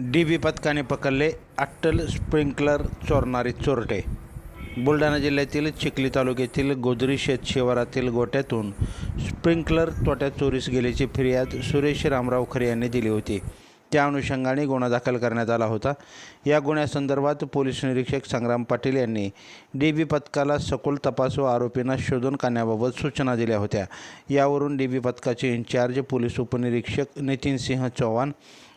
DB पथकाने पकडले अट्टल sprinkler चोरणारे चोरटे. बुलढाणा जिल्ह्यातील चिखली तालुक्यातील गोदरी शेत शिवारातील गोट्यातून स्प्रिंकलर तोट्यात चोरीस गेल्याची फिर्याद सुरेश रामराव खरे यांनी दिली होती. त्या अनुषंगाने गुन्हा दाखल करण्यात आला होता. या गुन्ह्यासंदर्भात पोलीस निरीक्षक संग्राम पाटील यांनी डी बी पथकाला सखोल तपास व आरोपींना शोधून काढण्याबाबत सूचना दिल्या होत्या. यावरून डी बी पथकाचे इन्चार्ज पोलीस उपनिरीक्षक नितीन सिंह चौहान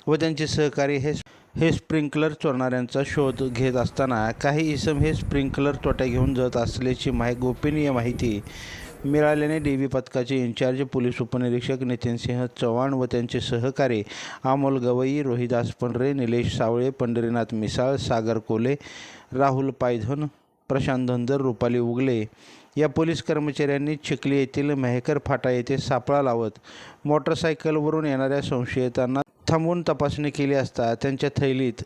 व त्यांचे सहकारी हे हे स्प्रिंकलर चोरणाऱ्यांचा शोध घेत असताना काही इसम हे स्प्रिंकलर तोट्या घेऊन जात असल्याची माहि गोपनीय माहिती मिळाल्याने डी व्ही पथकाचे इन्चार्ज पोलीस उपनिरीक्षक नितीनसिंह चव्हाण व त्यांचे सहकारी अमोल गवई रोहिदास पंढरे निलेश सावळे पंढरीनाथ मिसाळ सागर कोले राहुल पायधन प्रशांत धनधर रुपाली उगले या पोलीस कर्मचाऱ्यांनी चिखली येथील मेहकर फाटा येथे सापळा लावत मोटरसायकलवरून येणाऱ्या संशयितांना थांबवून तपासणी केली असता त्यांच्या थैलीत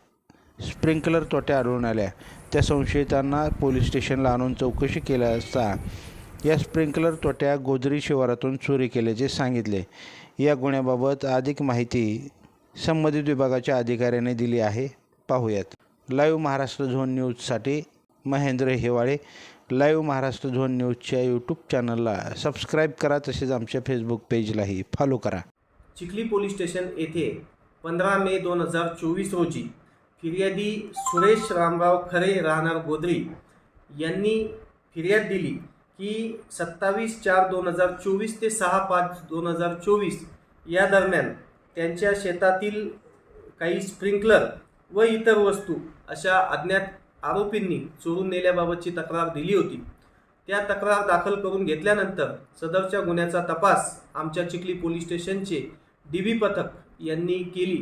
स्प्रिंकलर तोट्या आढळून आल्या. त्या संशयितांना पोलीस स्टेशनला आणून चौकशी केल्या असता या स्प्रिंकलर तोट्या गोदरी शिवारातून चोरी केल्याचे सांगितले. या गुन्ह्याबाबत अधिक माहिती संबंधित विभागाच्या अधिकाऱ्याने दिली आहे. पाहूयात. लाईव्ह महाराष्ट्र झोन न्यूजसाठी महेंद्र हेवाळे. लाईव्ह महाराष्ट्र झोन न्यूजच्या यूट्यूब चॅनलला सबस्क्राईब करा तसेच आमच्या फेसबुक पेजलाही फॉलो करा. चिखली पोलीस स्टेशन येथे पंधरा मे दोन हजार चोवीस रोजी फिर्यादी सुरेश रामराव खरे राहणार गोदरी यांनी फिर्याद दिली की सत्तावीस चार दोन हजार चोवीस ते सहा पाच दोन हजार चोवीस या दरम्यान त्यांच्या शेतातील काही स्प्रिंकलर व इतर वस्तू अशा अज्ञात आरोपींनी चोरून नेल्याबाबतची तक्रार दिली होती. त्या तक्रार दाखल करून घेतल्यानंतर सदरच्या गुन्ह्याचा तपास आमच्या चिखली पोलीस स्टेशनचे डी बी पथक यांनी केली.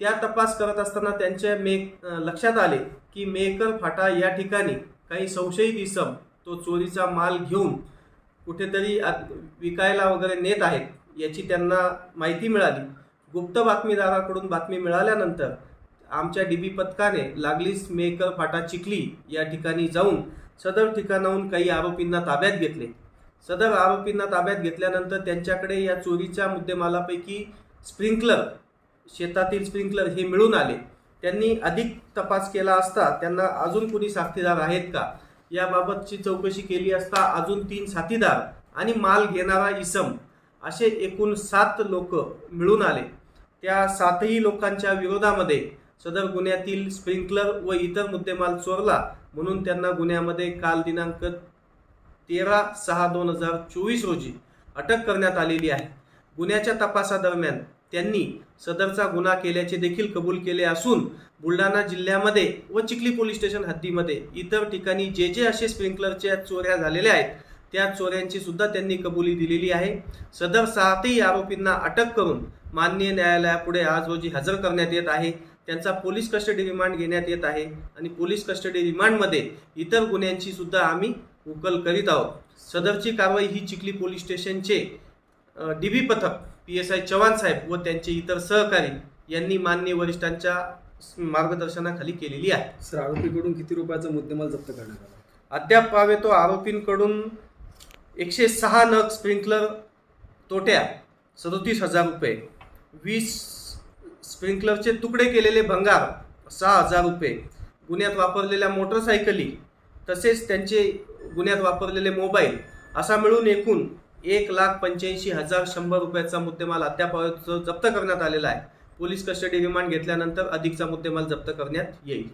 त्या तपास करत असताना त्यांच्या मे लक्षात आले की मेकर फाटा या ठिकाणी काही संशयित इसम तो चोरीचा माल घेऊन कुठेतरी विकायला वगैरे नेत आहेत याची त्यांना माहिती मिळाली. गुप्त बातमीदाराकडून बातमी मिळाल्यानंतर आमच्या डीबी पथकाने लागलीच मेकर फाटा चिखली या ठिकाणी जाऊन सदर ठिकाणाहून काही आरोपींना ताब्यात घेतले. सदर आरोपींना ताब्यात घेतल्यानंतर त्यांच्याकडे या चोरीच्या मुद्देमालापैकी स्प्रिंकलर शेतातील स्प्रिंकलर हे मिळून आले. त्यांनी अधिक तपास केला असता त्यांना अजून कुणी साथीदार आहेत का? याबाबतची चौकशी केली असता अजून तीन साथीदार आणि माल घेणारा इसम असे एकूण सात लोक मिळून आले. त्या सातही लोकांच्या विरोधामध्ये सदर गुन्ह्यातील स्प्रिंकलर व इतर मुद्देमाल चोरला म्हणून त्यांना गुन्ह्यामध्ये काल दिनांक तेरा सहा दोन हजार चोवीस रोजी अटक करण्यात आलेली आहे. गुन्ह्याच्या तपासादरम्यान त्यांनी सदरचा गुन्हा केल्याचे देखील कबूल केले असून बुलढाणा जिल्ह्यामध्ये व चिखली पोलीस स्टेशन हद्दीमध्ये इतर ठिकाणी जे जे असे स्प्रिंकलरच्या चोऱ्या झालेल्या आहेत त्या चोऱ्यांची सुद्धा त्यांनी कबुली दिलेली आहे. सदर सातही आरोपींना अटक करून माननीय न्यायालयापुढे आज रोजी हजर करण्यात येत आहे. त्यांचा पोलीस कस्टडी रिमांड घेण्यात येत आहे आणि पोलीस कस्टडी रिमांडमध्ये इतर गुन्ह्यांची सुद्धा आम्ही उकल करीत आहोत. सदरची कारवाई ही चिखली पोलीस स्टेशनचे डी बी पथक पी एस आय चव्हाण साहेब व त्यांचे इतर सहकारी यांनी माननीय वरिष्ठांच्या मार्गदर्शनाखाली केलेली आहे. सर आरोपीकडून किती रुपयाचा मुद्देमाल जप्त करण्यात आला? अद्याप पावे तो आरोपींकडून एकशे सहा नग स्प्रिंकलर तोट्या सदोतीस हजार रुपये वीस स्प्रिंकलरचे तुकडे केलेले भंगार सहा हजार रुपये. गुन्ह्यात वापरलेल्या मोटरसायकली तसेच त्यांचे गुन्ह्यात वापरलेले मोबाईल असा मिळून एकूण एक लाख पंच्याऐंशी हजार शंभर रुपयाचा मुद्देमाल अद्याप जप्त करण्यात आलेला आहे. पोलीस कस्टडी रिमांड घेतल्यानंतर अधिकचा मुद्देमाल जप्त करण्यात येईल.